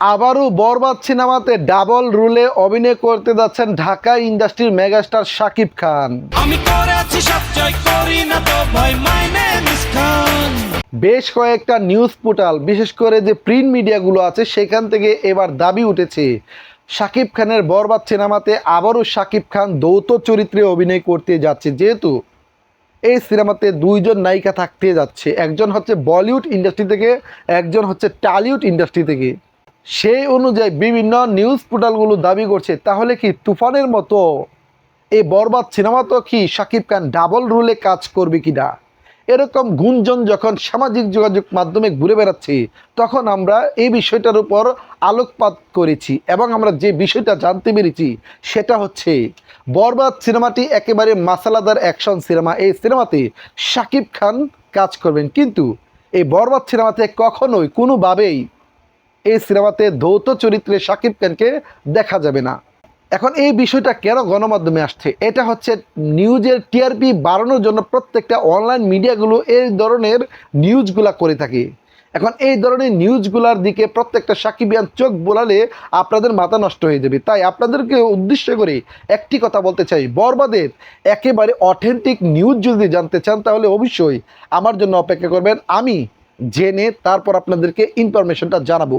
আবারও বরবাদ সিনেমাতে ডাবল রুলে অভিনয় করতে যাচ্ছেন ঢাকা ইন্ডাস্ট্রির মেগাস্টার শাকিব খান। বেশ কয়েকটা নিউজ পোর্টাল বিশেষ করে যে প্রিন্ট মিডিয়াগুলো আছে সেখান থেকে এবার দাবি উঠেছে। শাকিব খানের বরবাদ সিনেমাতে আবারও শাকিব খান দৌত চরিত্রে অভিনয় করতে যাচ্ছে যেহেতু এই সিনেমাতে দুইজন নায়িকা থাকতে যাচ্ছে। একজন হচ্ছে বলিউড ইন্ডাস্ট্রি থেকে একজন হচ্ছে টালিউড ইন্ডাস্ট্রি থেকে। সেই অনুযায়ী বিভিন্ন নিউজ পোর্টালগুলো দাবি করছে, তাহলে কি তুফানের মতো এই বরবাদ সিনেমা তো কি শাকিব খান ডাবল রুলে কাজ করবে কিনা? এরকম গুঞ্জন যখন সামাজিক যোগাযোগ মাধ্যমে ঘুরে বেড়াচ্ছে, তখন আমরা এই বিষয়টার উপর আলোকপাত করেছি এবং আমরা যে বিষয়টা জানতে পেরেছি সেটা হচ্ছে, বরবাদ সিনেমাটি একেবারে মাসালাদার অ্যাকশন সিনেমা। এই সিনেমাতে শাকিব খান কাজ করবেন। কিন্তু এই বরবাদ সিনেমাতে কখনোই কোনোভাবেই এই সিনেমাতে ধৌত চরিত্রে শাকিব খানকে দেখা যাবে না। এখন এই বিষয়টা কেন গণমাধ্যমে আসছে? এটা হচ্ছে নিউজের টিআরপি বাড়ানোর জন্য প্রত্যেকটা অনলাইন মিডিয়াগুলো এই ধরনের নিউজগুলা করে থাকে। এখন এই ধরনের নিউজগুলার দিকে প্রত্যেকটা সাকিবিয়ান চোখ বোলালে আপনাদের মাথা নষ্ট হয়ে যাবে। তাই আপনাদেরকে উদ্দেশ্য করে একটি কথা বলতে চাই। বরবাদের একেবারে অথেন্টিক নিউজ যদি জানতে চান, তাহলে অবশ্যই আমার জন্য অপেক্ষা করবেন। আমি জেনে তারপর আপনাদেরকে ইনফরমেশনটা জানাব।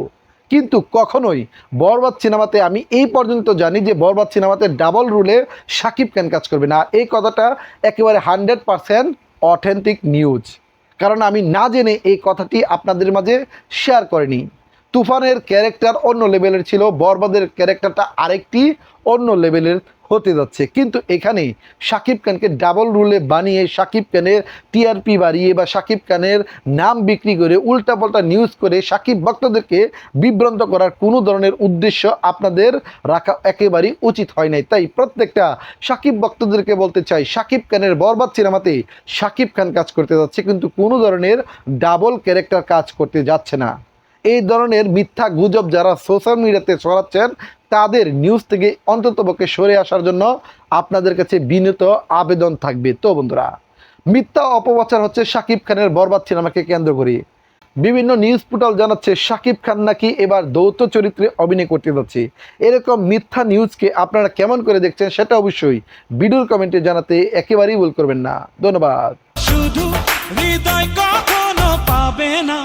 কিন্তু কখনোই বরবাদ সিনেমাতে আমি এই পর্যন্ত জানি যে বরবাদ সিনেমাতে ডাবল রুলে সাকিব খান কাজ করবে না। এই কথাটা একেবারে হান্ড্রেড পারসেন্ট অথেন্টিক নিউজ। কারণ আমি না জেনে এই কথাটি আপনাদের মাঝে শেয়ার করিনি। তুফানের ক্যারেক্টার অন্য লেভেলের ছিল, বরবাদের ক্যারেক্টারটা আরেকটি অন্য লেভেলের হতে যাচ্ছে। কিন্তু এখানে শাকিব খানকে ডাবল রুলে বানিয়ে শাকিব খানের টিআরপি বাড়িয়ে বা শাকিব খানের নাম বিক্রি করে উল্টাপাল্টা নিউজ করে শাকিব ভক্তদেরকে বিভ্রান্ত করার কোনো ধরনের উদ্দেশ্য আপনাদের রাখা একেবারেই উচিত হয় নাই। তাই প্রত্যেকটা শাকিব ভক্তদেরকে বলতে চাই শাকিব খানের বরবাদ সিনেমাতে শাকিব খান কাজ করতে যাচ্ছে, কিন্তু কোনো ধরনের ডাবল ক্যারেক্টার কাজ করতে যাচ্ছে না। এই ধরনের মিথ্যা গুজব যারা সোশ্যাল মিডিয়াতে ছড়াচ্ছেন তাদের নিউজ থেকে অন্ততপক্ষে সরে আসার জন্য আপনাদের কাছে বিনীত আবেদন থাকবে। তো বন্ধুরা, মিথ্যা অপপ্রচার হচ্ছে শাকিব খানের বরবাদ সিনেমাকে কেন্দ্র করে। বিভিন্ন নিউজ পোর্টাল জানাচ্ছে শাকিব খান নাকি এবার দৌত চরিত্রে অভিনয় করতে যাচ্ছে। এরকম মিথ্যা নিউজকে আপনারা কেমন করে দেখছেন সেটা অবশ্যই ভিডিওর কমেন্টে জানাতে একেবারেই ভুল করবেন না। ধন্যবাদ। শুধু হৃদয় কখনো পাবে না।